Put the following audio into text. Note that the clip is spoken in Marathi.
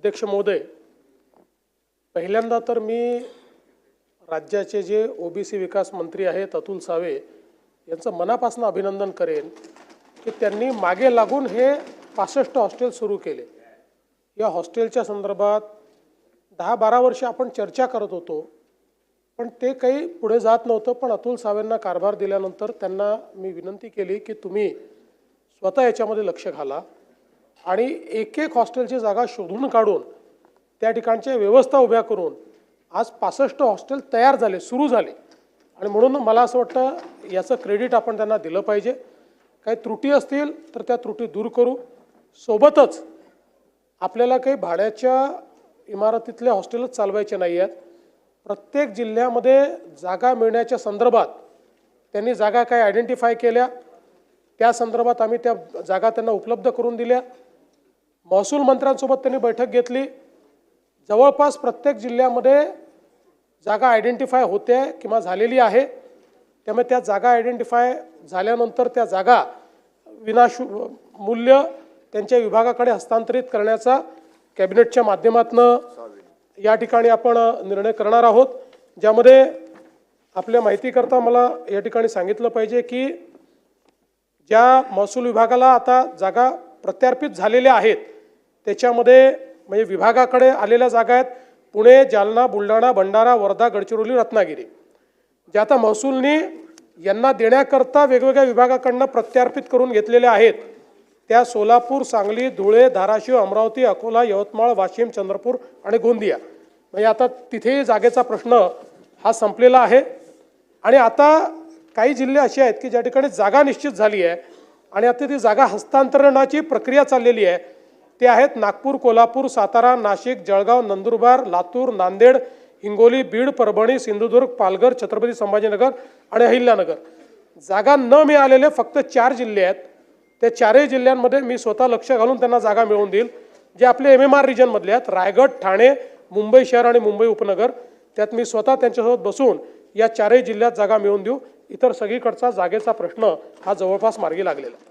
अध्यक्ष महोदय पहिल्यांदा तर मी राज्याचे जे ओबीसी विकास मंत्री आहेत अतुल सावे यांचं मनापासून अभिनंदन करेन की त्यांनी मागे लागून हे पासष्ट हॉस्टेल सुरू केले. या हॉस्टेलच्या संदर्भात दहा बारा वर्ष आपण चर्चा करत होतो पण ते काही पुढे जात नव्हतं. पण अतुल सावेंना कारभार दिल्यानंतर त्यांना मी विनंती केली की तुम्ही स्वतः याच्यामध्ये लक्ष घाला. आणि एक एक हॉस्टेलची जागा शोधून काढून त्या ठिकाणच्या व्यवस्था उभ्या करून आज पासष्ट हॉस्टेल तयार झाले सुरू झाले. आणि म्हणून मला असं वाटतं याचं क्रेडिट आपण त्यांना दिलं पाहिजे. काही त्रुटी असतील तर त्या त्रुटी दूर करू. सोबतच आपल्याला काही भाड्याच्या इमारतीतल्या हॉस्टेलच चालवायचे नाही आहेत. प्रत्येक जिल्ह्यामध्ये जागा मिळण्याच्या संदर्भात त्यांनी जागा काय आयडेंटिफाय केल्या. त्या संदर्भात आम्ही त्या जागा त्यांना उपलब्ध करून दिल्या. महसूल मंत्र्यांसोबत त्यांनी बैठक घेतली. जवळपास प्रत्येक जिल्ह्यामध्ये जागा आयडेंटिफाय होते किंवा झालेली आहे. त्यामुळे त्या जागा आयडेंटिफाय झाल्यानंतर त्या जागा विनाशु मूल्य त्यांच्या विभागाकडे हस्तांतरित करण्याचा कॅबिनेटच्या माध्यमातून या ठिकाणी आपण निर्णय करणार आहोत. ज्यामध्ये आपल्या माहितीकरता मला या ठिकाणी सांगितलं पाहिजे की ज्या महसूल विभागाला आता जागा प्रत्यार्पित झालेल्या आहेत त्याच्यामध्ये म्हणजे विभागाकडे आलेल्या जागा आहेत. पुणे जालना बुलढाणा भंडारा वर्धा गडचिरोली रत्नागिरी. ज्या आता महसूलनी यांना देण्याकरता वेगवेगळ्या विभागाकडनं प्रत्यार्पित करून घेतलेल्या आहेत. त्या सोलापूर सांगली धुळे धाराशिव अमरावती अकोला यवतमाळ वाशिम चंद्रपूर आणि गोंदिया. म्हणजे आता तिथेही जागेचा प्रश्न हा संपलेला आहे. आणि आता काही जिल्हे असे आहेत की ज्या ठिकाणी जागा निश्चित झाली आहे आणि आता ती जागा हस्तांतरणाची प्रक्रिया चाललेली आहे. ते आहेत नागपूर कोल्हापूर सातारा नाशिक जळगाव नंदुरबार लातूर नांदेड हिंगोली बीड परभणी सिंधुदुर्ग पालघर छत्रपती संभाजीनगर आणि अहिल्यानगर. जागा न मिळालेले फक्त चार जिल्हे आहेत. त्या चारही जिल्ह्यांमध्ये मी स्वतः लक्ष घालून त्यांना जागा मिळवून देईल. जे आपले एम एम आर रिजनमधले आहेत रायगड ठाणे मुंबई शहर आणि मुंबई उपनगर त्यात मी स्वतः त्यांच्यासोबत बसून या चारही जिल्ह्यात जागा मिळवून देऊ. इतर सगळीकडचा जागेचा प्रश्न हा जवळपास मार्गी लागलेला